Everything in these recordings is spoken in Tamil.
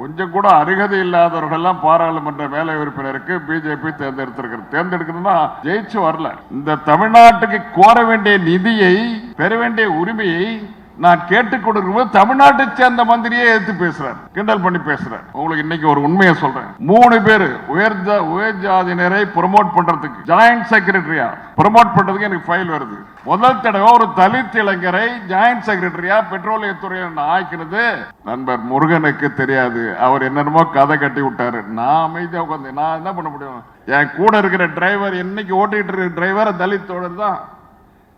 கொஞ்சம் கூட அருகதை இல்லாதவர்கள்லாம் பாராளுமன்ற மேலை உறுப்பினருக்கு பிஜேபி தேர்ந்தெடுத்திருக்கிறது. தேர்ந்தெடுக்கணும்னா ஜெயிச்சு வரல. இந்த தமிழ்நாட்டுக்கு கோர வேண்டிய நிதியை பெற வேண்டிய உரிமையை நான் கேட்டுக் கொடுக்கும்போது தமிழ்நாட்டை சேர்ந்த மந்திரியே எடுத்து பேசுறார் கிண்டல் பண்ணி பேசுறார். உங்களுக்கு இன்னைக்கு ஒரு உண்மையை சொல்றேன். மூணு பேர் உயர் ஜா- உயர் ஜாதியினரை ப்ரொமோட் பண்றதுக்கு ஜாயிண்ட் செக்ரட்டரியா ப்ரொமோட் பண்றதுக்கு எனக்கு ஃபைல் வருது. முதல் தடவை ஒரு தலித் இளைஞரை ஜாயிண்ட் செக்ரட்டரியா பெட்ரோலியத்துறை ஆக்கினது. நண்பர் முருகனுக்கு தெரியாது. அவர் என்னென்னமோ கதை கட்டி விட்டாரு. நான் அமைதியா உட்காந்து நான் என்ன பண்ண முடியும்? என் கூட இருக்கிற டிரைவர் என்னைக்கு ஓட்டிட்டு இருக்கிற டிரைவர் தலித்தோட தான்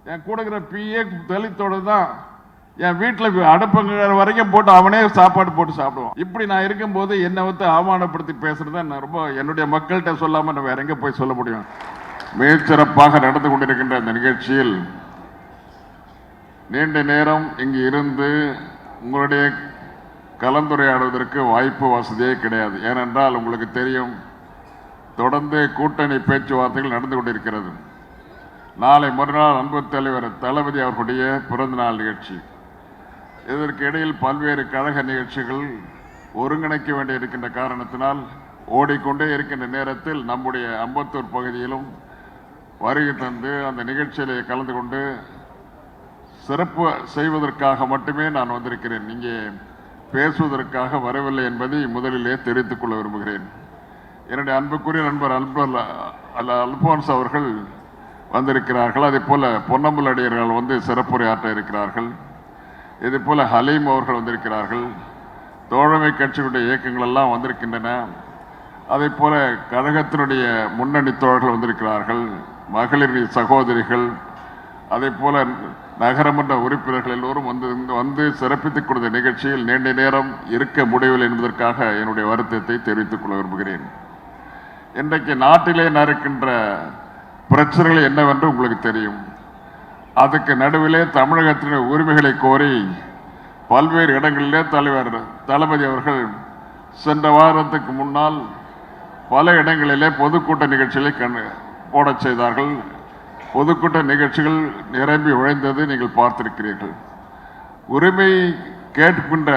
என் கூட இருக்கிற பிஏ தலித்தோட தான் என் வீட்டில் அடுப்பங்கிற வரைக்கும் போட்டு அவனே சாப்பாடு போட்டு சாப்பிடுவான். இப்படி நான் இருக்கும்போது என்னை வந்து அவமானப்படுத்தி பேசுறது நான் ரொம்ப என்னுடைய மக்கள்கிட்ட சொல்லாமல் நான் வேற எங்கே போய் சொல்ல முடியும்? மிகச்சிறப்பாக நடந்து கொண்டிருக்கின்ற இந்த நிகழ்ச்சியில் நீண்ட நேரம் இங்கு இருந்து உங்களுடைய கலந்துரையாடுவதற்கு வாய்ப்பு வசதியே கிடையாது. ஏனென்றால் உங்களுக்கு தெரியும் தொடர்ந்து கூட்டணி பேச்சுவார்த்தைகள் நடந்து கொண்டிருக்கிறது. நாளை மறுநாள் அன்பு தலைவர் தளபதி அவர்களுடைய பிறந்தநாள் நிகழ்ச்சி. இதற்கு இடையில் பல்வேறு கழக நிகழ்ச்சிகள் ஒருங்கிணைக்க வேண்டி இருக்கின்ற காரணத்தினால் ஓடிக்கொண்டே இருக்கின்ற நேரத்தில் நம்முடைய அம்பத்தூர் பகுதியிலும் வருகை தந்து அந்த நிகழ்ச்சியிலே கலந்து கொண்டு சிறப்பு செய்வதற்காக மட்டுமே நான் வந்திருக்கிறேன். இங்கே பேசுவதற்காக வரவில்லை என்பதை முதலிலே தெரிவித்துக் கொள்ள விரும்புகிறேன். என்னுடைய அன்புக்குரிய நண்பர் அல்பல் அல்ல அல்போன்ஸ் அவர்கள் வந்திருக்கிறார்கள். அதே போல பொன்னம்பல் அடியர்கள் வந்து சிறப்புரையாற்ற இருக்கிறார்கள். இதே போல ஹலீம் அவர்கள் வந்திருக்கிறார்கள். தோழமை கட்சிகளுடைய இயக்கங்கள் எல்லாம் வந்திருக்கின்றன. அதே போல கழகத்தினுடைய முன்னணி தோழர்கள் வந்திருக்கிறார்கள். மகளிர் சகோதரிகள். அதே போல நகரமன்ற உறுப்பினர்கள் எல்லோரும் வந்து வந்து சிறப்பித்துக் கொடுத்த நிகழ்ச்சியில் நீண்ட நேரம் இருக்க முடியவில்லை என்பதற்காக என்னுடைய வருத்தத்தை தெரிவித்துக் கொள்ள விரும்புகிறேன். இன்றைக்கு நாட்டிலே நடக்கின்ற பிரச்சனைகள் என்னவென்று உங்களுக்கு தெரியும். அதுக்கு நடுவிலே தமிழகத்தின் உரிமைகளை கோரி பல்வேறு இடங்களிலே தலைவர் தளபதி அவர்கள் சென்ற வாரத்துக்கு முன்னால் பல இடங்களிலே பொதுக்கூட்ட நிகழ்ச்சிகளை கண் போடச் செய்தார்கள். பொதுக்கூட்ட நிகழ்ச்சிகள் நிரம்பி உழைந்தது நீங்கள் பார்த்திருக்கிறீர்கள். உரிமை கேட்கின்ற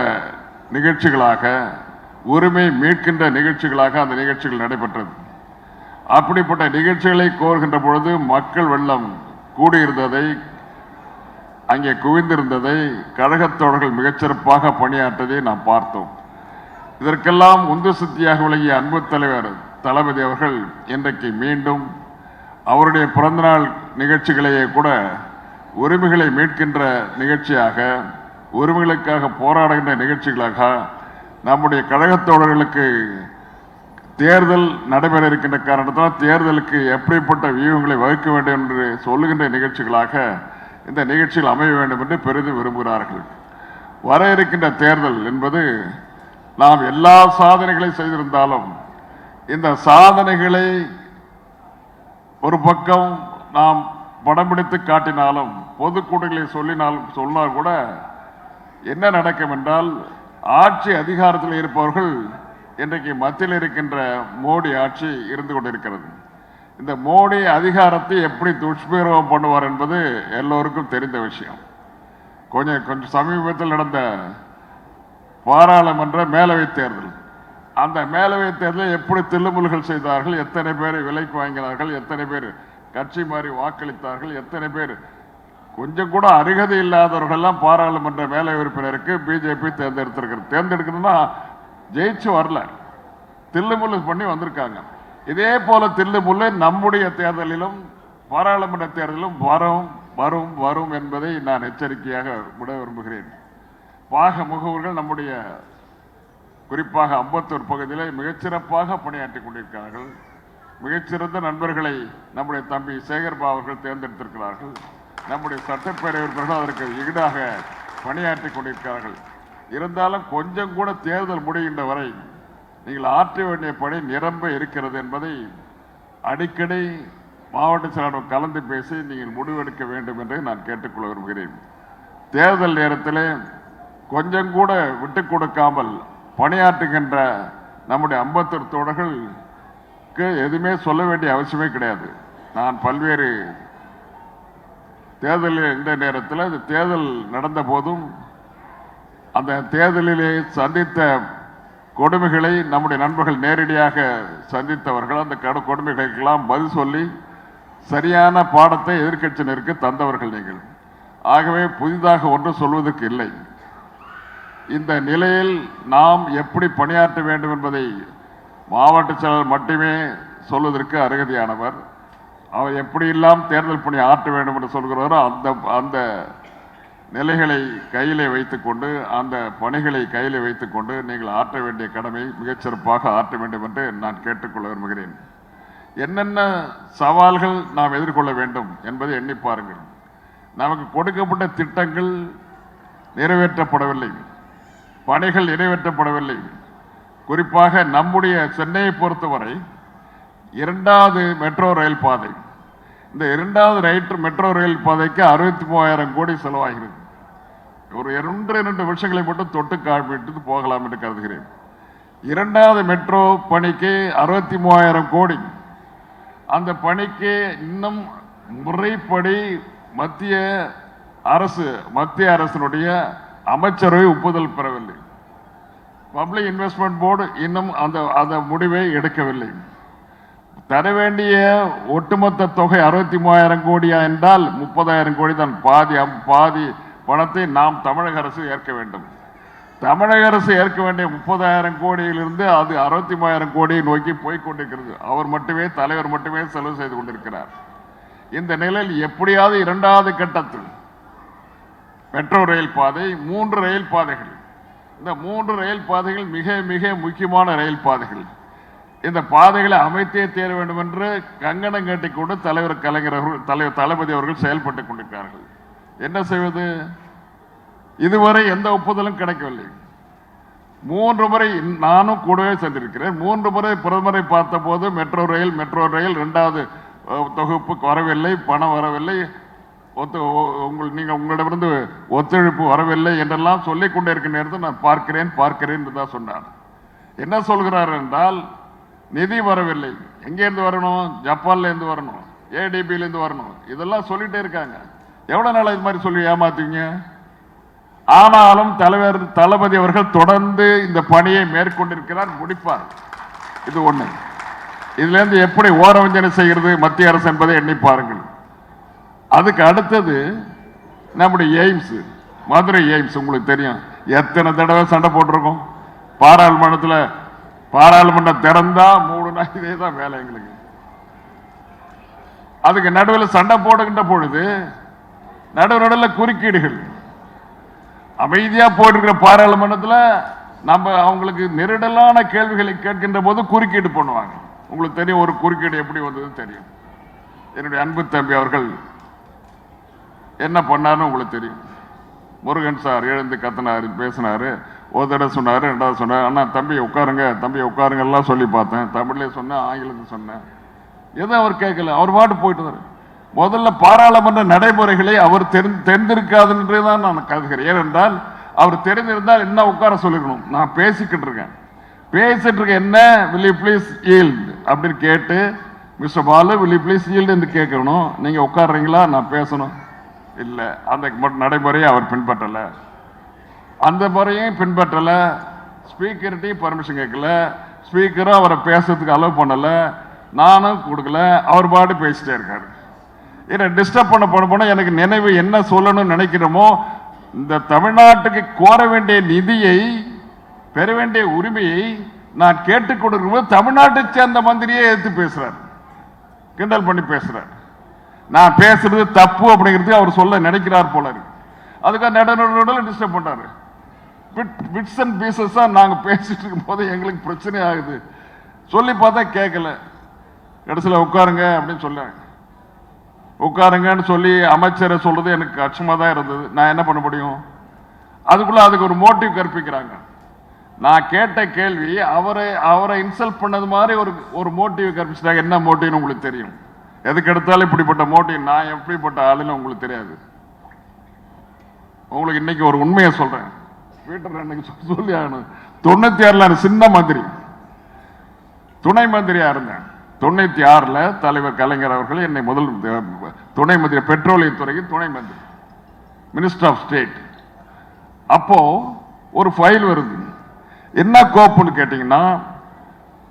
நிகழ்ச்சிகளாக உரிமை மீட்கின்ற நிகழ்ச்சிகளாக அந்த நிகழ்ச்சிகள் நடைபெற்றது. அப்படிப்பட்ட நிகழ்ச்சிகளை கோருகின்ற பொழுது மக்கள் வெள்ளம் கூடியிருந்ததை அங்கே குவிந்திருந்ததை கழகத்தோழர்கள் மிகச்சிறப்பாக பணியாற்றதை நாம் பார்த்தோம். இதற்கெல்லாம் உந்து சக்தியாக விளங்கிய அன்பு தலைவர் தளபதி அவர்கள் இன்றைக்கு மீண்டும் அவருடைய பிறந்தநாள் நிகழ்ச்சிகளையே கூட உரிமைகளை மீட்கின்ற நிகழ்ச்சியாக உரிமைகளுக்காக போராடுகின்ற நிகழ்ச்சிகளாக நம்முடைய கழகத்தோழர்களுக்கு தேர்தல் நடைபெற இருக்கின்ற காரணத்தால் தேர்தலுக்கு எப்படிப்பட்ட வியூகங்களை வகுக்க வேண்டும் என்று சொல்லுகின்ற நிகழ்ச்சிகளாக இந்த நிகழ்ச்சிகள் அமைய வேண்டும் என்று பெரிதும் விரும்புகிறார்கள். வர இருக்கின்ற தேர்தல் என்பது நாம் எல்லா சாதனைகளையும் செய்திருந்தாலும் இந்த சாதனைகளை ஒரு பக்கம் நாம் படம் பிடித்து காட்டினாலும் பொதுக்கூட்டங்களை சொல்லினாலும் சொன்னால் கூட என்ன நடக்கும் என்றால் ஆட்சி அதிகாரத்தில் இருப்பவர்கள் இன்றைக்கு மத்தியில் இருக்கின்ற மோடி ஆட்சி இருந்து கொண்டிருக்கிறது. இந்த மோடி அதிகாரத்தை எப்படி துஷ்பிரயோகம் பண்ணுவார் என்பது எல்லோருக்கும் தெரிந்த விஷயம். கொஞ்சம் கொஞ்சம் சமீபத்தில் நடந்த பாராளுமன்ற மேலவை தேர்தல். அந்த மேலவை தேர்தலில் எப்படி தில்லுமுல்கள் செய்தார்கள் எத்தனை பேரை விலைக்கு வாங்கினார்கள் எத்தனை பேர் கட்சி மாறி வாக்களித்தார்கள் எத்தனை பேர் கொஞ்சம் கூட அருகதை இல்லாதவர்கள்லாம் பாராளுமன்ற மேலவை உறுப்பினருக்கு பிஜேபி தேர்ந்தெடுத்திருக்கிறது. தேர்ந்தெடுக்கணும்னா ஜெயிச்சு வரல. தில்லுமுல்லு பண்ணி வந்திருக்காங்க. இதே போல தில்லுமுல்லு நம்முடைய தேர்தலிலும் பாராளுமன்ற தேர்தலிலும் வரும் வரும் வரும் என்பதை நான் எச்சரிக்கையாக விட விரும்புகிறேன். பாக முகவர்கள் நம்முடைய குறிப்பாக அம்பத்தூர் பகுதியில் மிகச்சிறப்பாக பணியாற்றி கொண்டிருக்கிறார்கள். மிகச்சிறந்த நண்பர்களை நம்முடைய தம்பி சேகர்பா அவர்கள் தேர்ந்தெடுத்திருக்கிறார்கள். நம்முடைய சட்டப்பேரவை உறுப்பினர்கள் அதற்கு ஈடாக பணியாற்றி கொண்டிருக்கிறார்கள். இருந்தாலும் கொஞ்சம் கூட தேர்தல் முடிகின்ற வரை நீங்கள் ஆற்ற வேண்டிய பணி நிரம்ப இருக்கிறது என்பதை அடிக்கடி மாவட்ட செயலாளர் கலந்து பேசி நீங்கள் முடிவெடுக்க வேண்டும் என்று நான் கேட்டுக்கொள்ள விரும்புகிறேன். தேர்தல் நேரத்திலே கொஞ்சம் கூட விட்டு கொடுக்காமல் பணியாற்றுகின்ற நம்முடைய அம்பத்தர் தோழர்களுக்கு எதுவுமே சொல்ல வேண்டிய அவசியமே கிடையாது. நான் பல்வேறு தேர்தலில் இந்த நேரத்தில் இந்த தேர்தல் நடந்த போதும் அந்த தேர்தலிலே சந்தித்த கொடுமைகளை நம்முடைய நண்பர்கள் நேரடியாக சந்தித்தவர்கள் அந்த கடு கொடுமைகளுக்கெல்லாம் பதில் சொல்லி சரியான பாடத்தை எதிர்கட்சியினருக்கு தந்தவர்கள் நீங்கள். ஆகவே புதிதாக ஒன்றும் சொல்வதற்கு இல்லை. இந்த நிலையில் நாம் எப்படி பணியாற்ற வேண்டும் என்பதை மாவட்ட செயலர் மட்டுமே சொல்வதற்கு அருகதியானவர். அவர் எப்படியெல்லாம் தேர்தல் பணி ஆற்ற வேண்டும் என்று சொல்கிறாரோ அந்த அந்த நிலைகளை கையிலே வைத்துக்கொண்டு அந்த பணிகளை கையிலே வைத்துக்கொண்டு நீங்கள் ஆற்ற வேண்டிய கடமை மிகச்சிறப்பாக ஆற்ற வேண்டும் என்று நான் கேட்டுக்கொள்ள விரும்புகிறேன். என்னென்ன சவால்கள் நாம் எதிர்கொள்ள வேண்டும் என்பதை எண்ணி பாருங்கள். நமக்கு கொடுக்கப்பட்ட திட்டங்கள் நிறைவேற்றப்படவில்லை. பணிகள் நிறைவேற்றப்படவில்லை. குறிப்பாக நம்முடைய சென்னையை பொறுத்தவரை இரண்டாவது மெட்ரோ ரயில் பாதை. இந்த இரண்டாவது ரைட் மெட்ரோ ரயில் பாதைக்கு அறுபத்தி மூவாயிரம் கோடி செலவாகிறது. ஒரு இரண்டு இரண்டு விஷயங்களை மட்டும் தொட்டு காண்பிட்டு போகலாம் என்று கருதுகிறேன். இரண்டாவது மெட்ரோ பணிக்கு அறுபத்தி மூவாயிரம் கோடி. அந்த பணிக்கு இன்னும் முறைப்படி மத்திய அரசு மத்திய அரசினுடைய அமைச்சரவை ஒப்புதல் பெறவில்லை. பப்ளிக் இன்வெஸ்ட்மெண்ட் போர்டு இன்னும் அந்த அந்த முடிவை எடுக்கவில்லை. தர வேண்டிய ஒட்டுமொத்த தொகை அறுபத்தி மூவாயிரம் கோடியா என்றால் முப்பதாயிரம் கோடி தான். பாதி அம்- பாதி பணத்தை நாம் தமிழக அரசு ஏற்க வேண்டும். தமிழக அரசு ஏற்க வேண்டிய முப்பதாயிரம் கோடியிலிருந்து அது அறுபத்தி மூவாயிரம் கோடியை நோக்கி போய்கொண்டிருக்கிறது அவர் மட்டுமே தலைவர் மட்டுமே செலவு செய்து கொண்டிருக்கிறார். இந்த நிலையில் எப்படியாவது இரண்டாவது கட்டத்தில் மெட்ரோ ரயில் பாதை மூன்று ரயில் பாதைகள். இந்த மூன்று ரயில் பாதைகள் மிக மிக முக்கியமான ரயில் பாதைகள். இந்த பாதைகளை அமைத்தே தேர வேண்டும் என்று கங்கணம் கட்டிக்கொண்டு தலைவர் கலைஞர் அவர்கள் தலைவர் தளபதி அவர்கள் செயல்பட்டுக் கொண்டிருக்கிறார்கள். என்ன செய்வது? இதுவரை எந்த ஒப்புதலும் கிடைக்கவில்லை. மூன்று முறை நானும் கூடவே சென்றிருக்கிறேன். மூன்று முறை பிரதமரை பார்த்தபோது மெட்ரோ ரயில் மெட்ரோ ரயில் ரெண்டாவது தொகுப்பு வரவில்லை பணம் வரவில்லை. ஒத்து உங்கள் நீங்கள் உங்களிடமிருந்து ஒத்துழைப்பு வரவில்லை என்றெல்லாம் சொல்லிக் கொண்டே இருக்க நேரத்தில் நான் பார்க்கிறேன் பார்க்கிறேன் என்று தான் சொன்னார். என்ன சொல்கிறார் என்றால் நிதி வரவில்லை. எங்கேருந்து வரணும்? ஜப்பான்லேருந்து வரணும். ஏடிபியிலேருந்து வரணும். இதெல்லாம் சொல்லிகிட்டே இருக்காங்க. எவ்வளோ நாள் இது மாதிரி சொல்லி ஏமாத்துவீங்க ஆனாலும் தலைவர் தளபதி அவர்கள் தொடர்ந்து இந்த பணியை மேற்கொண்டிருக்கிறார் முடிப்பார். இது ஒன்று இதுலேருந்து எப்படி ஓரவஞ்சனை செய்கிறது மத்திய அரசு என்பதை எண்ணி பாருங்கள். அதுக்கு அடுத்தது நம்முடைய எய்ம்ஸ் மதுரை எய்ம்ஸ் உங்களுக்கு தெரியும். எத்தனை தடவை சண்டை போட்டிருக்கோம். பாராளுமன்றத்தில் பாராளுமன்றம் திறந்தா மூடுனா இதே தான் வேலை எங்களுக்கு. அதுக்கு நடுவில் சண்டை போடுகின்ற பொழுது நடுவு நடுவில் குறுக்கீடுகள். அமைதியாக போட்டிருக்கிற பாராளுமன்றத்தில் நம்ம அவங்களுக்கு நெருடலான கேள்விகளை கேட்கின்ற போது குறுக்கீடு பண்ணுவாங்க. உங்களுக்கு தெரியும் ஒரு குறுக்கீடு எப்படி வந்ததுன்னு தெரியும். என்னுடைய அன்பு தம்பி அவர்கள் என்ன பண்ணாருன்னு உங்களுக்கு தெரியும். முருகன் சார் எழுந்து கத்தினாரு பேசினாரு. ஒரு தடவை சொன்னார் ரெண்டாவது சொன்னார். அண்ணா தம்பி உட்காருங்க தம்பி உட்காருங்கெல்லாம் சொல்லி பார்த்தேன். தமிழ்லேயே சொன்னேன் ஆங்கிலத்தில் சொன்னேன். எதுவும் அவர் கேட்கல. அவர் பாட்டு போயிட்டு வந்தாரு முதல்ல பாராளுமன்ற நடைமுறைகளை அவர் தெரிந்து தெரிந்திருக்காதுன்றே தான் நான் கருதுகிறேன் ஏனென்றால் அவர் தெரிந்திருந்தால் என்ன உட்கார சொல்லிருக்கணும்? நான் பேசிக்கிட்டு இருக்கேன். பேசிட்டு இருக்க என்ன? Will you please yield? அப்படின்னு கேட்டு mister Balu will you please yield? என்று கேட்கணும் நீங்கள் உட்காடுறீங்களா நான் பேசணும். இல்லை அந்த ம- நடைமுறையை அவர் பின்பற்றலை. அந்த முறையும் பின்பற்றலை. ஸ்பீக்கர்கிட்டையும் பர்மிஷன் கேட்கல. ஸ்பீக்கரும் அவரை பேசுறதுக்கு அலோவ் பண்ணலை. நானும் கொடுக்கல. அவர் பாட்டு பேசிட்டே இருக்காரு. என்னை டிஸ்டர்ப் பண்ண போன போன எனக்கு நினைவு என்ன சொல்லணும்னு நினைக்கிறோமோ இந்த தமிழ்நாட்டுக்கு கோர வேண்டிய நிதியை பெற வேண்டிய உரிமையை நான் கேட்டுக் கொடுக்கும்போது தமிழ்நாட்டை சேர்ந்த மந்திரியே எடுத்து பேசுறார். கிண்டல் பண்ணி பேசுறார். நான் பேசுறது தப்பு அப்படிங்கிறது அவர் சொல்ல நினைக்கிறார் போல இருக்கு அதுக்காக நடுநடுவில் டிஸ்டர்ப் பண்றாரு. பிட்ஸ் அண்ட் பீசஸ் தான் நாங்க பேசிட்டு இருக்கும் போது எங்களுக்கு பிரச்சனை ஆகுது. சொல்லி பார்த்தா கேட்கல கடைசியில் உட்காருங்க அப்படின்னு சொன்னாங்க உட்காருங்கன்னு சொல்லி அமைச்சரை சொல்றது எனக்கு கஷ்டமாக தான் இருந்தது. நான் என்ன பண்ண முடியும்? அதுக்குள்ள அதுக்கு ஒரு மோட்டிவ் கற்பிக்கிறாங்க. நான் கேட்ட கேள்வி அவரை அவரை இன்சல்ட் பண்ணது மாதிரி ஒரு ஒரு மோட்டிவ் கற்பிச்சிட்டாங்க. என்ன மோட்டிவ்னு உங்களுக்கு தெரியும்? எதுக்கு எடுத்தாலும் இப்படிப்பட்ட மோட்டிவ் நான் எப்படிப்பட்ட ஆளுன்னு உங்களுக்கு தெரியாது. உங்களுக்கு இன்னைக்கு ஒரு உண்மையை சொல்றேன். வீட்டில் அன்னைக்கு சொல்லி ஆகணும். தொண்ணூத்தி ஆறுல சின்ன மந்திரி. துணை மந்திரியா இருந்தேன். தொண்ணூத்தி ஆறுல தலைவர் கலைஞர் அவர்கள் என்னை முதல் துணை மந்திரி பெட்ரோலியத்துறைக்கு துணை மந்திரி மினிஸ்டர் ஆஃப் ஸ்டேட் அப்போ ஒரு ஃபைல் வருது. என்ன கோப்புன்னு கேட்டீங்கன்னா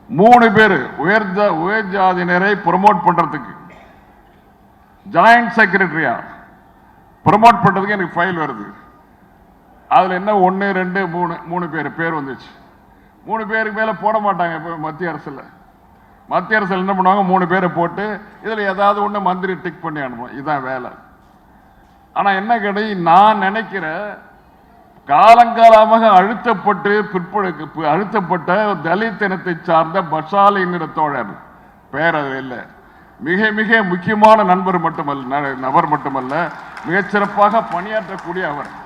மூணு பேர் உயர் ஜா- உயர் ஜாதியினரை ப்ரொமோட் பண்றதுக்கு. ஜாயிண்ட் செக்ரட்டரியா ப்ரொமோட் பண்றதுக்கு எனக்கு ஃபைல் வருது. அதுல என்ன ஒன்று ரெண்டு மூணு மூணு பேர் பேர் வந்துச்சு. மூணு பேருக்கு மேல போட மாட்டாங்க இப்போ மத்திய அரசுல. மத்திய அரசு என்ன பண்ணுவாங்க? மூணு பேரை போட்டு இதில் ஏதாவது ஒன்று மந்திரி டிக் பண்ணி அனுப்புவோம். இதுதான் வேலை. ஆனால் என்ன கிடை? நான் நினைக்கிற காலங்காலமாக அழுத்தப்பட்டு பிற்படுக்கு அழுத்தப்பட்ட தலித் இனத்தை சார்ந்த பஷால் என்கிற தோழர். பெயர் அது இல்லை. மிக மிக முக்கியமான நண்பர் மட்டுமல்ல ந- நபர் மட்டுமல்ல மிகச்சிறப்பாக பணியாற்றக்கூடிய அவர்.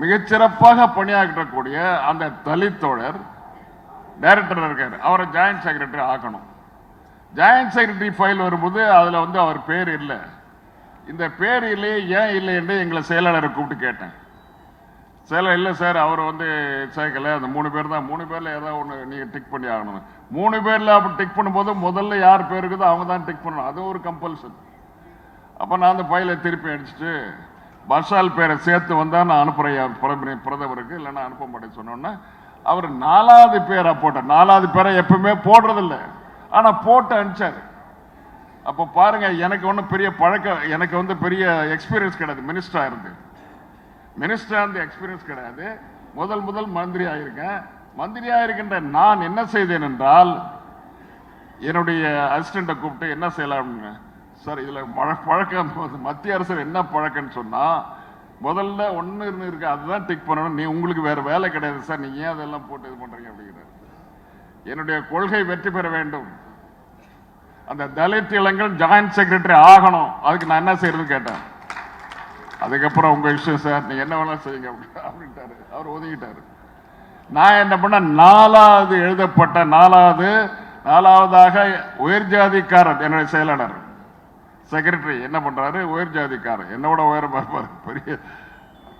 மிகச்சிறப்பாக பணியாற்றக்கூடிய அந்த தலித் தோழர் டைரக்டர் இருக்கார். அவரை ஜாயிண்ட் செக்ரட்டரி ஆக்கணும். ஜாயின்ட் செக்ரட்டரி ஃபைல் வரும்போது அதில் வந்து அவர் பேர் இல்லை. இந்த பேர் இல்லையே ஏன் இல்லை என்று எங்களை செயலாளரை கூப்பிட்டு கேட்டேன். செயலர் இல்லை சார் அவர் வந்து சேர்க்கலை. அந்த மூணு பேர் தான். மூணு பேரில் ஏதாவது ஒன்று நீங்கள் டிக் பண்ணி ஆகணும். மூணு பேரில் அப்படி டிக் பண்ணும்போது முதல்ல யார் பேர் இருக்குதோ அவங்க தான் டிக் பண்ணணும். அது ஒரு கம்பல்சன் அப்போ நான் அந்த ஃபைலை திருப்பி அடிச்சுட்டு பஷால் பேரை சேர்த்து வந்தால் நான் அனுப்புறேன் பிரதமருக்கு. இல்லைன்னா அனுப்ப மாட்டேன்னு சொன்னோன்னே அவர் நாலாவது பேரை போட்டார். நாலாவது பேரை எப்பவுமே போடுறதில்ல. ஆனால் போட்டு அனுப்பிச்சாரு. அப்போ பாருங்க எனக்கு ஒன்றும் பெரிய பழக்கம் எனக்கு வந்து பெரிய எக்ஸ்பீரியன்ஸ் கிடையாது. மினிஸ்டராக இருந்து மினிஸ்டர் இருந்து எக்ஸ்பீரியன்ஸ் கிடையாது. முதல் முதல் மந்திரி ஆயிருக்கேன். மந்திரியாக இருக்கின்ற நான் என்ன செய்தேன் என்றால் என்னுடைய அசிஸ்டண்ட்டை கூப்பிட்டு என்ன செய்யலாம்னு சார் இதில் பழ பழக்கம் மத்திய அரசு என்ன பழக்கம்னு சொன்னால் முதல்ல ஒண்ணு இருக்கு அதுதான் டிக் பண்ணணும். நீ உங்களுக்கு வேற வேலை கிடையாது சார். நீங்க ஏன் அதெல்லாம் போட்டு இது பண்றீங்க அப்படிங்கிறார். என்னுடைய கொள்கை வெற்றி பெற வேண்டும். அந்த தலித் இளங்கள் ஜாயிண்ட் செக்ரட்டரி ஆகணும். அதுக்கு நான் என்ன செய்யறதுன்னு கேட்டேன். அதுக்கப்புறம் உங்க விஷயம் சார் நீங்க என்ன வேணாலும் செய்யுங்க அப்படின்ட்டாரு. அவர் ஒதுங்கிட்டாரு. நான் என்ன பண்ண நாலாவது எழுதப்பட்ட நாலாவது நாலாவதாக உயர் ஜாதிக்காரர் என்னுடைய செயலாளர். செக்ரட்டரி என்ன பண்ணுறாரு உயர் ஜாதிக்காரர். என்னோட உயரம் பார்ப்பார் பெரிய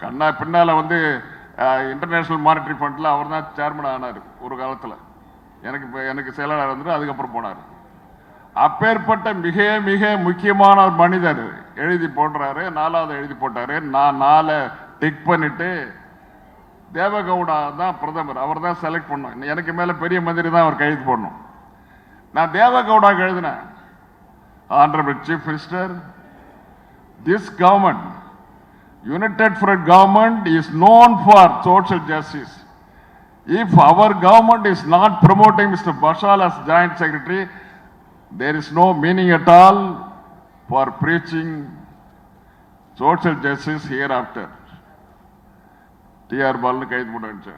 கண்ணா பின்னால் வந்து இன்டர்நேஷ்னல் மானிட்டரி ஃபண்டில் அவர் தான் சேர்மன் ஆனார் ஒரு காலத்தில். எனக்கு இப்போ எனக்கு செயலாளர் வந்துட்டு அதுக்கப்புறம் போனார். அப்பேற்பட்ட மிக மிக முக்கியமான ஒரு மனிதர் எழுதி போடுறாரு நாலாவது எழுதி போட்டாரு. நான் நாலை டிக் பண்ணிட்டு தேவகவுடா தான் பிரதமர். அவர் தான் செலக்ட் பண்ணோம் எனக்கு மேலே பெரிய மந்திரி தான் அவர் கையெழுத்து போடணும். நான் தேவகவுடாக்கு எழுதினேன். Honorable Chief Minister, this government, United Front government is known for social justice. If our government is not promoting Mr. Bashal as Joint Secretary, there is no meaning at all for preaching social justice hereafter. TR Balu கைது போட்டு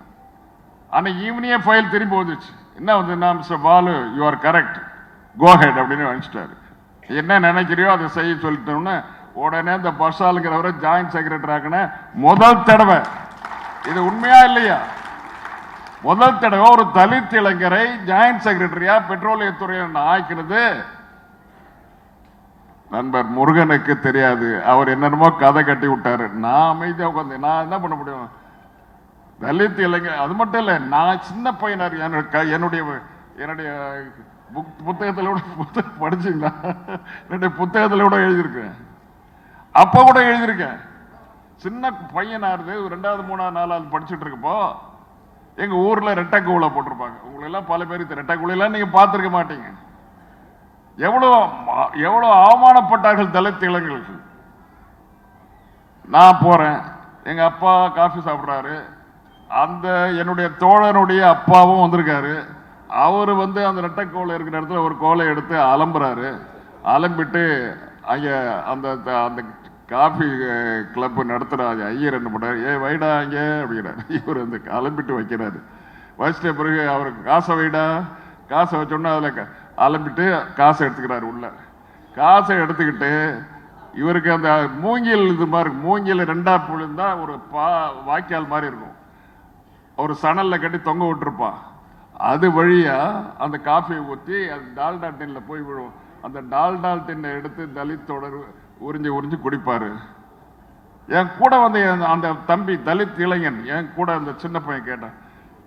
அன்னைக்கு ஈவினிங்கே ஃபைல் திரும்பி வந்துச்சு என்ன வந்து mister Balu you are correct go ahead அப்படின்னு அனுப்பிச்சிட்டாரு என்ன நினைக்கிறியோ அதை செய்ய சொல்லிட்டோம்னு உடனே இந்த பஷாலுங்கிறவரை ஜாயிண்ட் செக்ரட்டரி ஆக்கின முதல் தடவை. இது உண்மையா இல்லையா? முதல் தடவை ஒரு தலித் இளைஞரை ஜாயிண்ட் செக்ரட்டரியா பெட்ரோலியத்துறை ஆக்கினது. நண்பர் முருகனுக்கு தெரியாது. அவர் என்னென்னமோ கதை கட்டி விட்டாரு. நான் அமைதியாக உட்காந்து நான் என்ன பண்ண முடியும்? தலித் இளைஞர் அது மட்டும் இல்லை நான் சின்ன பையனார். க- என்னுடைய என்னுடைய புக் புத்தகத்துல கூட புத்தகம் படிச்சீங்களா? என்னுடைய புத்தகத்தில் கூட எழுதியிருக்கேன். அப்போ கூட எழுதியிருக்கேன். சின்ன பையனாக இருந்து ஒரு ரெண்டாவது மூணாவது நாலாவது படிச்சுட்டு இருக்கப்போ எங்கள் ஊரில் ரெட்டை கூலை போட்டிருப்பாங்க. உங்களெல்லாம் பல பேருக்கு ரெட்டை கூலையெல்லாம் நீங்கள் பார்த்துருக்க மாட்டீங்க. எவ்வளோ எவ்வளோ அவமானப்பட்டார்கள் தலித் இளைஞர்கள். நான் போகிறேன் எங்கள் அப்பா காஃபி சாப்பிட்றாரு. அந்த என்னுடைய தோழனுடைய அப்பாவும் வந்திருக்காரு. அவர் வந்து அந்த ரெட்டைக்கோலை இருக்கிற இடத்துல ஒரு கோலை எடுத்து அலம்புறாரு. அலம்பிட்டு அங்கே அந்த அந்த காஃபி கிளப்பு நடத்துற ஐயர் என்ன பண்றாரு? ஏ வைடா அங்கே அப்படிங்கிறாரு. இவர் வந்து அலம்பிட்டு வைக்கிறாரு. வச்சிட்ட பிறகு அவருக்கு காசை வைடா? காசை வச்சோன்னா அதில் க- அலம்பிட்டு காசை எடுத்துக்கிறாரு உள்ள. காசை எடுத்துக்கிட்டு இவருக்கு அந்த மூங்கில் இது மாதிரி மூங்கில் ரெண்டா புழுந்தா ஒரு பா வாய்க்கால் மாதிரி இருக்கும். ஒரு சணலில் கட்டி தொங்க விட்டுருப்பான். அது வழியா அந்த காஃபியை ஊற்றி அது டால்டா டின்னில் போய் விழும். அந்த டால்டா டின்னை எடுத்து தலித் தொடர் உறிஞ்சி உறிஞ்சி குடிப்பார். என் கூட வந்து என் அந்த தம்பி தலித் இளைஞன் என் கூட அந்த சின்ன பையன் கேட்டான்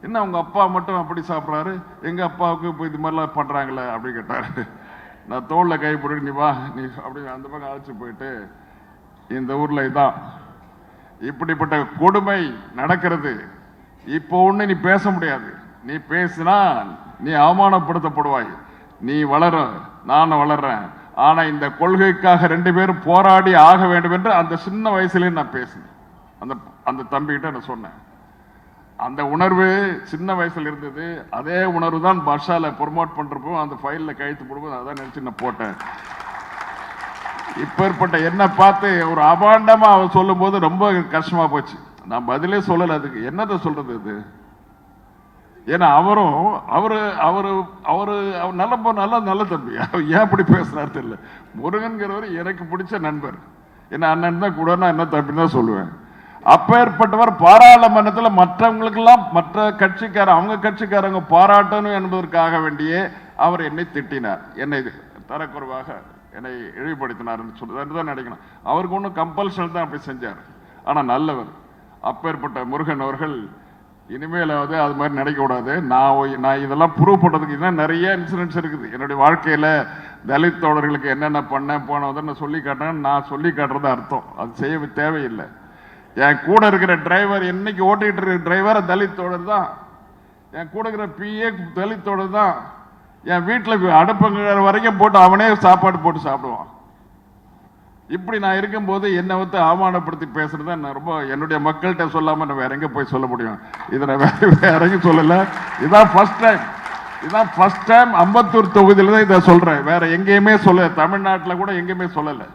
என்ன உங்கள் அப்பா மட்டும் அப்படி சாப்பிட்றாரு? எங்கள் அப்பாவுக்கு இப்போ இது மாதிரிலாம் பண்ணுறாங்களே அப்படி கேட்டாரு. நான் தோளில் கை போட்டு நீ வா நீ அப்படி அந்த பக்கம் அழைச்சி போயிட்டு இந்த ஊரில் இதான். இப்படிப்பட்ட கொடுமை நடக்கிறது. இப்போ ஒன்று நீ பேச முடியாது. நீ பேசினால் நீ அவமானப்படுத்தப்படுவாய். நீ வளர நான் வளர்றேன். ஆனால் இந்த கொள்கைக்காக ரெண்டு பேரும் போராடி ஆக வேண்டும் என்று அந்த சின்ன வயசுலேயே நான் பேசினேன். அந்த அந்த தம்பிகிட்ட நான் சொன்னேன். அந்த உணர்வு சின்ன வயசில் இருந்தது. அதே உணர்வு தான் பர்ஷால ப்ரொமோட் பண்ணுறப்போ அந்த ஃபைலில் கையெழுத்து போடும்போது அதான் நினச்சி நான் போட்டேன். இப்பேற்பட்ட என்ன பார்த்து ஒரு அபாண்டமாக அவர் சொல்லும் போது ரொம்ப கஷ்டமாக போச்சு. நான் பதிலே சொல்லலை அதுக்கு. என்னத்தை சொல்கிறது இது? ஏன்னா அவரும் அவர் அவர் அவர் அவர் நல்ல பொ- நல்ல நல்ல தம்பி. அவர் ஏன் அப்படி பேசுறாரு தெரியல. முருகன்கிறவர் எனக்கு பிடிச்ச நண்பர். என்ன அண்ணன் தான் கூட நான் என்ன தம்பின்னு தான் சொல்லுவேன். அப்பேற்பட்டவர் பாராளுமன்றத்தில் மற்றவங்களுக்கெல்லாம் மற்ற கட்சிக்கார அவங்க கட்சிக்காரங்க பாராட்டணும் என்பதற்காக வேண்டியே அவர் என்னை திட்டினார். என்னை தரக்குறைவாக என்னை இழிவுபடுத்தினார்னு சொல்லி தான் நினைக்கணும். அவருக்கு ஒன்றும் கம்பல்ஷன் தான் அப்படி செஞ்சார். ஆனால் நல்லவர். அப்பேற்பட்ட முருகன் அவர்கள் இனிமேலாவது அது மாதிரி நினைக்கக்கூடாது நான் நான் இதெல்லாம் ப்ரூவ் பண்ணுறதுக்கு தான் நிறைய இன்சிடென்ட்ஸ் இருக்குது. என்னுடைய வாழ்க்கையில் தலித் தோழர்களுக்கு என்னென்ன பண்ணேன் போனதை நான் சொல்லி காட்டினேன்னு நான் சொல்லி காட்டுறது அர்த்தம். அது செய்ய தேவையில்லை. என் கூட இருக்கிற டிரைவர் என்னைக்கு ஓட்டிகிட்டு இருக்கிற டிரைவர் தலித் தோழர் தான். என் கூட இருக்கிற பிஏ தலித் தோழர் தான். என் வீட்டில் அடுப்பங்கிற வரைக்கும் போட்டு அவனே சாப்பாடு போட்டு சாப்பிடுவான். இப்படி நான் இருக்கும்போது என்னை வந்து அவமானப்படுத்தி பேசுறத நான் ரொம்ப என்னுடைய மக்கள்கிட்ட சொல்லாமல் நான் வேற எங்கே போய் சொல்ல முடியும்? இதை நான் வேற வேற எங்கேயும் சொல்லலை. இதான் ஃபர்ஸ்ட் டைம் இதான் ஃபர்ஸ்ட் டைம் அம்பத்தூர் தொகுதியில் தான் இதை சொல்கிறேன் வேற எங்கேயுமே சொல்ல தமிழ்நாட்டில் கூட எங்கேயுமே சொல்லலை.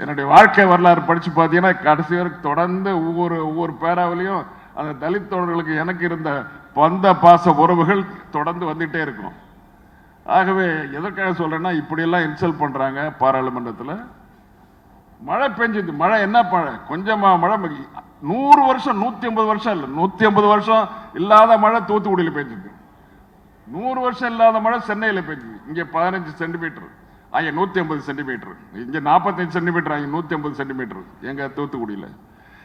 என்னுடைய வாழ்க்கை வரலாறு படித்து பார்த்தீங்கன்னா கடைசி வரைக்கும் தொடர்ந்து ஒவ்வொரு ஒவ்வொரு பேராவிலையும் அந்த தலித் தோழர்களுக்கு எனக்கு இருந்த பந்த பாச உறவுகள் தொடர்ந்து வந்துகிட்டே இருக்கும். ஆகவே எதற்காக சொல்றேன்னா இப்படியெல்லாம் இன்சல்ட் பண்றாங்க பாராளுமன்றத்தில். மழை பெஞ்சது. மழை என்ன மழை? கொஞ்சமா மழை நூறு வருஷம் நூத்தி ஐம்பது வருஷம் இல்லை நூத்தி ஐம்பது வருஷம் இல்லாத மழை தூத்துக்குடியில் பெஞ்சது. நூறு வருஷம் இல்லாத மழை சென்னையில் பெஞ்சது. இங்க பதினஞ்சு சென்டிமீட்டர் அங்க நூத்தி ஐம்பது சென்டிமீட்டர் இங்க நாற்பத்தஞ்சு சென்டிமீட்டர் அங்க நூத்தி ஐம்பது சென்டிமீட்டர் எங்க தூத்துக்குடியில்.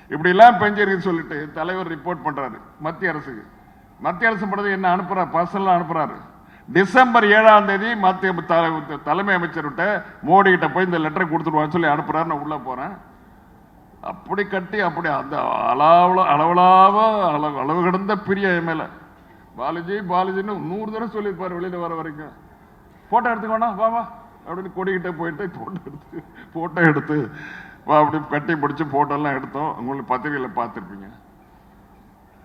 இப்படிலாம் பெஞ்சிருக்குன்னு சொல்லிட்டு தலைவர் ரிப்போர்ட் பண்றாரு. மத்திய அரசுக்கு. மத்திய அரசு பண்றது என்ன அனுப்புறாரு பர்சனலாக அனுப்புறாரு. டிசம்பர் ஏழாம் தேதி மத்திய தலை- தலைமை அமைச்சர்கிட்ட மோடி கிட்ட போய் இந்த லெட்டர் கொடுத்துருவான்னு சொல்லி அனுப்புறாரு. நான் உள்ள போறேன். அப்படி கட்டி அப்படி அந்த அளவுல அளவலாவ அளவு அளவு கிடந்த பிரிய என் மேல. பாலாஜி பாலாஜின்னு நூறு தடவை சொல்லியிருப்பாரு வெளியில வர வரைக்கும். போட்டோ எடுத்துக்கோண்ணா வா வா. அப்படின்னு கொடிக்கிட்டே போயிட்டு போட்டோ எடுத்து போட்டோ எடுத்து வா அப்படி கட்டி பிடிச்சி ஃபோட்டோலாம் எடுத்தோம். உங்களுக்கு பத்திரிகையில் பார்த்துருப்பீங்க.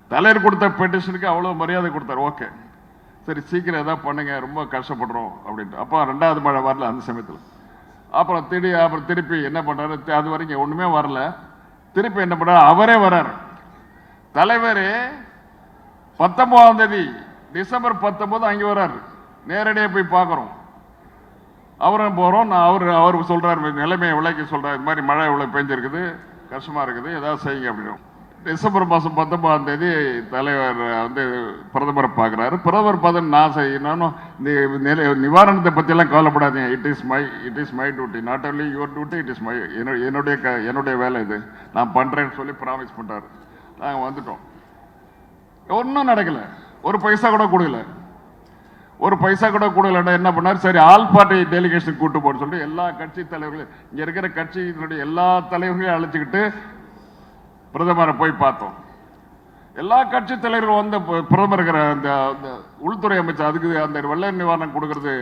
தலைவர் கொடுத்த பெட்டிஷனுக்கு அவ்வளோ மரியாதை கொடுத்தாரு. ஓகே. சரி சீக்கிரம் எதாவது பண்ணுங்க ரொம்ப கஷ்டப்படுறோம் அப்படின்ட்டு. அப்போ ரெண்டாவது மழை வரல அந்த சமயத்தில். அப்புறம் திடீர் அப்புறம் திருப்பி என்ன பண்ணுறாரு அது வரைக்கும் ஒன்றுமே வரல. திருப்பி என்ன பண்ணுறாரு அவரே வர்றார். தலைவர் பத்தொம்போதாம் தேதி டிசம்பர் பத்தொம்போது அங்கே வர்றாரு. நேரடியாக போய் பார்க்குறோம் அவரும் போகிறோம் நான் அவர் அவர் சொல்கிறார் நிலைமையை விளக்கி சொல்கிறார் இது மாதிரி மழை இவ்வளோ பெஞ்சிருக்குது கஷ்டமாக இருக்குது ஏதாவது செய்யுங்க அப்படின்னு டிசம்பர் மாதம் பத்தொன்பதாம் தேதி தலைவர் வந்து பிரதமரை பார்க்குறாரு. பிரதமர் பார்த்து நான் செய்யணும் இந்த நிவாரணத்தை பற்றியெல்லாம் கவலைப்படாதீங்க. It is my it is my duty not only your duty it is my என்னுடைய க- என்னுடைய வேலை இது. நான் பண்ணுறேன்னு சொல்லி ப்ராமிஸ் பண்ணிட்டாரு நாங்கள் வந்துட்டோம். ஒன்றும் நடக்கல. ஒரு பைசா கூட கொடுக்கல. ஒரு பைசா கூட கொடுக்கலன்னா என்ன பண்ணார்? சரி ஆல் பார்ட்டி டெலிகேஷன் கூட்டு போன்னு சொல்லிட்டு எல்லா கட்சி தலைவர்களும் இங்கே இருக்கிற கட்சியினுடைய எல்லா தலைவர்களையும் அழைச்சிக்கிட்டு பிரதமரை போய் பார்த்தோம். எல்லா கட்சி தலைவர்களும் வந்து பிரதமர் இருக்கிற அந்த அந்த உள்துறை அமைச்சர் அதுக்கு அந்த வெள்ள நிவாரணம் கொடுக்கறது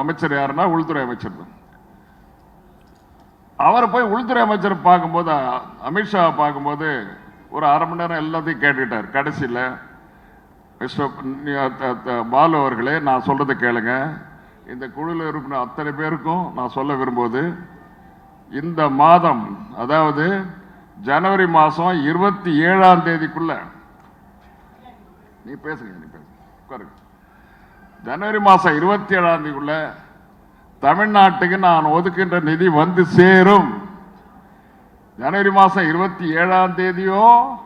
அமைச்சர் யாருன்னா உள்துறை அமைச்சர். தான் அவரை போய் உள்துறை அமைச்சர் பார்க்கும்போது அமித்ஷா பார்க்கும்போது ஒரு அரை மணி நேரம் எல்லாத்தையும் கேட்டுக்கிட்டார். கடைசியில் மிஸ்டர் பாலு அவர்களே நான் சொல்கிறத கேளுங்க. இந்த குழுவில் இருக்கிற அத்தனை பேருக்கும் நான் சொல்ல விரும்புவது இந்த மாதம் அதாவது ஜனவரி மாதம் இருபத்தி ஏழாம் தேதிக்குள்ள. நீ பேசுங்க நீ பேசுங்க. உட்காருங்க. ஜனவரி மாதம் இருபத்தி ஏழாம் தேதிக்குள்ள தமிழ்நாட்டுக்கு நான் ஒதுக்கின்ற நிதி வந்து சேரும். ஜனவரி மாதம் இருபத்தி ஏழாம் தேதியோ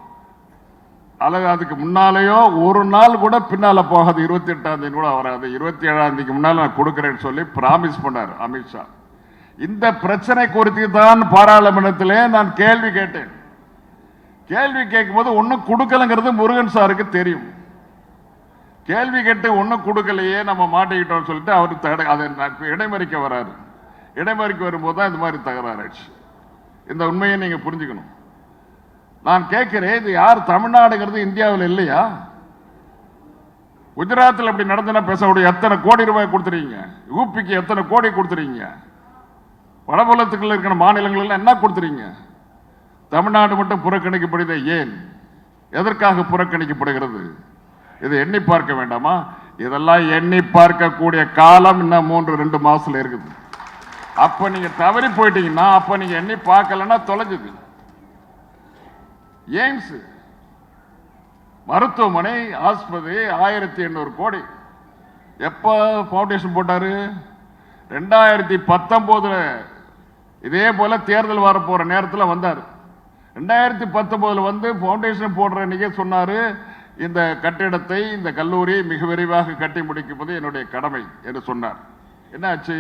அல்லது அதுக்கு முன்னாலேயோ ஒரு நாள் கூட பின்னால் போகாது. இருபத்தி எட்டாம் தேதி கூட வராது. இருபத்தி ஏழாம் தேதிக்கு முன்னால் நான் கொடுக்குறேன்னு சொல்லி ப்ராமிஸ் பண்ணார் அமித்ஷா. இந்த பிரச்சனை குறித்து தான் பாராளுமன்றத்திலே நான் கேள்வி கேட்டேன். கேள்வி கேட்கும்போது ஒன்றும் கொடுக்கலங்கிறது முருகன் சாருக்கு தெரியும். கேள்வி கேட்டு ஒன்றும் கொடுக்கலையே நம்ம மாட்டிக்கிட்டோம்னு சொல்லிட்டு அவர் தடை அதை இடைமறிக்க வராரு. இடைமறிக்க வரும்போது தான் இந்த மாதிரி தகராறு ஆயிடுச்சு இந்த உண்மையை நீங்க புரிஞ்சுக்கணும். நான் கேட்கிறேன் இது யார் தமிழ்நாடுங்கிறது இந்தியாவில் இல்லையா? குஜராத்தில் அப்படி நடந்தனா பேசக்கூடிய எத்தனை கோடி ரூபாய் கொடுத்துறீங்க யூபிக்கு எத்தனை கோடி கொடுத்துறீங்க வடபுலத்துக்குள்ள இருக்கிற மாநிலங்கள்லாம் என்ன கொடுத்துறீங்க? தமிழ்நாடு மட்டும் புறக்கணிக்கப்படுது ஏன்? எதற்காக புறக்கணிக்கப்படுகிறது? இதை எண்ணி பார்க்க வேண்டாமா? இதெல்லாம் எண்ணி பார்க்கக்கூடிய காலம் இன்னும் மூன்று ரெண்டு மாசத்துல இருக்குது. அப்ப நீங்க தவறி போயிட்டீங்கன்னா அப்ப நீங்க எண்ணி பார்க்கலன்னா தொலைஞ்சுது. எய்ம்ஸ் மருத்துவமனை ஆஸ்பத்திரி ஆயிரத்தி எண்ணூறு கோடி. எப்போ ஃபவுண்டேஷன் போட்டாரு? ரெண்டாயிரத்தி பத்தொம்போதில் இதே போல தேர்தல் வரப்போகிற நேரத்தில் வந்தார். ரெண்டாயிரத்தி பத்தொம்போதில் வந்து ஃபவுண்டேஷன் போடுற அன்னைக்கே சொன்னாரு இந்த கட்டிடத்தை இந்த கல்லூரி மிக விரைவாக கட்டி முடிக்கும்போது என்னுடைய கடமை என்று சொன்னார். என்ன ஆச்சு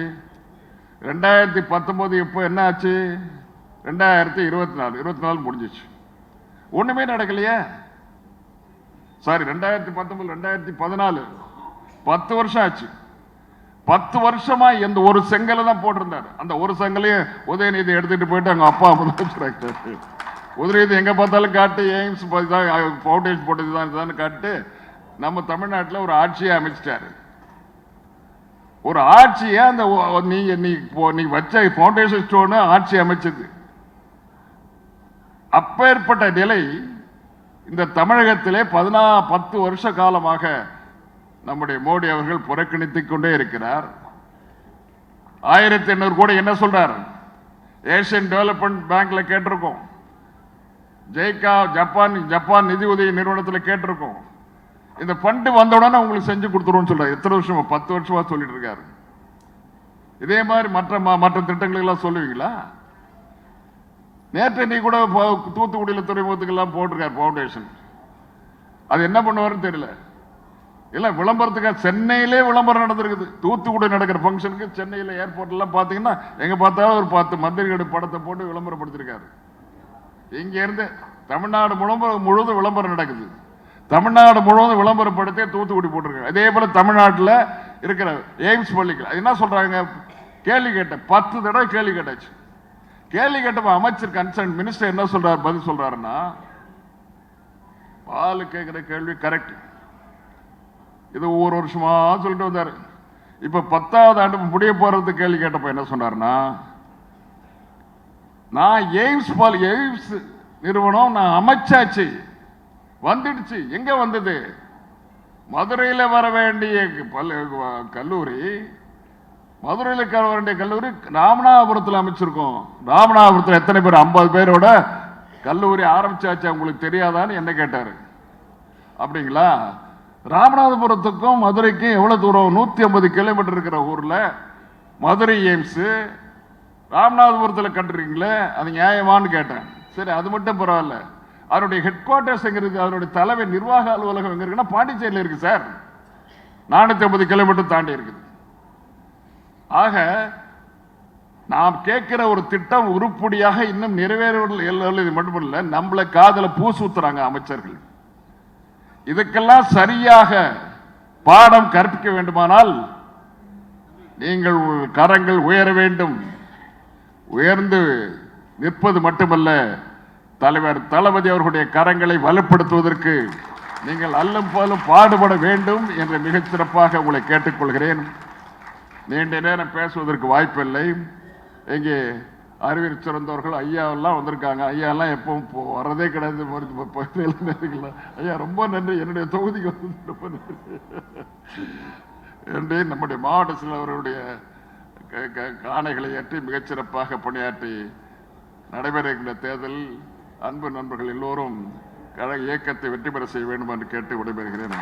ரெண்டாயிரத்தி பத்தொம்போது இப்போ என்ன ஆச்சு? ரெண்டாயிரத்தி இருபத்தி நாலு இருபத்தி நாலு முடிஞ்சிச்சு. ஒண்ணுமே நடக்கலையே. சாரி ரெண்டாயிரத்தி பத்தொன்பது ரெண்டாயிரத்தி பதினாலு பத்து வருஷம் ஆச்சு. பத்து வருஷமா எந்த ஒரு செங்கலை தான் போட்டிருந்தாரு. அந்த ஒரு செங்கலையும் உதயநிதி எடுத்துட்டு போயிட்டு அவங்க அப்பா முதலமைச்சராக உதயநிதி எங்க பார்த்தாலும் காட்டு எய்ம்ஸ் ஃபவுண்டேஷன் போட்டது தான் இதுதான் காட்டு. நம்ம தமிழ்நாட்டில் ஒரு ஆட்சியை அமைச்சிட்டாரு. ஒரு ஆட்சியை அந்த நீங்க நீ இப்போ- நீ வச்ச ஃபவுண்டேஷன் ஸ்டோனு ஆட்சி அமைச்சது. அப்பேற்பட்ட நிலை இந்த தமிழகத்திலே பதினா பத்து வருஷ காலமாக நம்முடைய மோடி அவர்கள் புறக்கணித்துக் கொண்டே இருக்கிறார். ஆயிரத்தி எண்ணூறு கோடி என்ன சொல்றார்? ஏசியன் டெவலப்மெண்ட் பேங்க்ல கேட்டிருக்கோம். ஜெய்கா ஜப்பான் ஜப்பான் நிதி உதவி நிறுவனத்தில் கேட்டிருக்கோம். இந்த ஃபண்டு வந்த உடனே உங்களுக்கு செஞ்சு கொடுத்துருவோம்னு சொல்றாரு. எத்தனை வருஷமா? பத்து வருஷமா சொல்லிட்டு இருக்காரு. இதே மாதிரி மற்ற மற்ற திட்டங்களுக்கெல்லாம் சொல்லுவீங்களா? நேற்று நீ கூட தூத்துக்குடியில் துறைமுகத்துக்கெல்லாம் போட்டிருக்காரு ஃபவுண்டேஷன் அது என்ன பண்ணுவாருன்னு தெரியல. இல்ல விளம்பரத்துக்காக சென்னையிலே விளம்பரம் நடந்திருக்குது. தூத்துக்குடி நடக்கிற ஃபங்க்ஷனுக்கு சென்னையில் ஏர்போர்ட் எல்லாம் பாத்தீங்கன்னா எங்க பார்த்தாலும் ஒரு பத்து மந்திரிகள் படத்தை போட்டு விளம்பரப்படுத்திருக்காரு. இங்க இருந்து தமிழ்நாடு முழுவதும் முழுவதும் விளம்பரம் நடக்குது. தமிழ்நாடு முழுவதும் விளம்பரப்படுத்தி தூத்துக்குடி போட்டிருக்காங்க. அதே போல தமிழ்நாட்டில் இருக்கிற எய்ம்ஸ் பள்ளிகள் அது என்ன சொல்றாங்க? கேள்வி கேட்டேன். பத்து தடவை கேள்வி கேட்டாச்சு. கேள்வி கேட்டப்ப அமைச்சர் கன்சர்ன் மினிஸ்டர் என்ன சொல்றாரு பதில் சொல்றாருன்னா பால் கேட்கிற கேள்வி கரெக்ட் இது ஒவ்வொரு வருஷமா சொல்லிட்டு வந்தார். இப்ப பத்தாவது ஆண்டு முடிய போறது கேள்வி கேட்டப்ப என்ன சொன்னாருன்னா நான் எய்ம்ஸ் பால் எய்ம்ஸ் நிறுவனம் நான் அமைச்சாச்சு. வந்துடுச்சு. எங்க வந்தது? மதுரையில் வர வேண்டிய பல் கல்லூரி மதுரையில் வர வேண்டிய கல்லூரி ராமநாதபுரத்தில் அமைச்சிருக்கோம். ராமநாதபுரத்தில் எத்தனை பேர்? ஐம்பது பேரோட கல்லூரி ஆரம்பிச்சாச்சு. உங்களுக்கு தெரியாதான்னு என்ன கேட்டார்? அப்படிங்களா? ராமநாதபுரத்துக்கும் மதுரைக்கும் எவ்வளவு தூரம்? நூத்தி ஐம்பது கிலோமீட்டர் இருக்கிற ஊர்ல. மதுரை எய்ம்ஸ். ராமநாதபுரத்தில் கட்டுறீங்களே அது நியாயமான்னு கேட்டேன். சரி அது மட்டும் பரவாயில்ல. அவருடைய ஹெட் குவார்டர்ஸ் எங்க இருக்கு? அவருடைய தலைமை நிர்வாக அலுவலகம் எங்க இருக்குன்னா பாண்டிச்சேரியில் இருக்கு சார். நானூத்தி ஐம்பது கிலோமீட்டர் தாண்டி இருக்குது. ஆக நாம் கேட்கிற ஒரு திட்டம் உருப்படியாக இன்னும் நிறைவேறவில்லை. இது மட்டுமல்ல நம்மள காதல பூ சூத்துறாங்க அமைச்சர்கள். இதுக்கெல்லாம் சரியாக பாடம் கற்பிக்க வேண்டுமானால் நீங்கள் கரங்கள் உயர வேண்டும். உயர்ந்து நிற்பது மட்டுமல்ல தலைவர் தளபதி அவர்களுடைய கரங்களை வலுப்படுத்துவதற்கு நீங்கள் அல்லும் போலும் பாடுபட வேண்டும் என்று மிகச் சிறப்பாக உங்களை கேட்டுக்கொள்கிறேன். நீண்ட நேரம் பேசுவதற்கு வாய்ப்பில்லை. இங்கே அறிவியல் சிறந்தவர்கள் ஐயா எல்லாம் வந்திருக்காங்க. ஐயா எல்லாம் எப்பவும் போ- வர்றதே கிடையாது. ஐயா ரொம்ப நன்றி. என்னுடைய தொகுதிக்கு வந்து ரொம்ப நன்றி. என்று நம்முடைய மாவட்ட சிலவருடைய க- க- ஆணைகளை ஏற்றி மிகச்சிறப்பாக பணியாற்றி நடைபெறுகின்ற தேர்தல் அன்பு நண்பர்கள் எல்லோரும் கழக இயக்கத்தை வெற்றி பெற செய்ய வேண்டும் என்று கேட்டு விடைபெறுகிறேன்.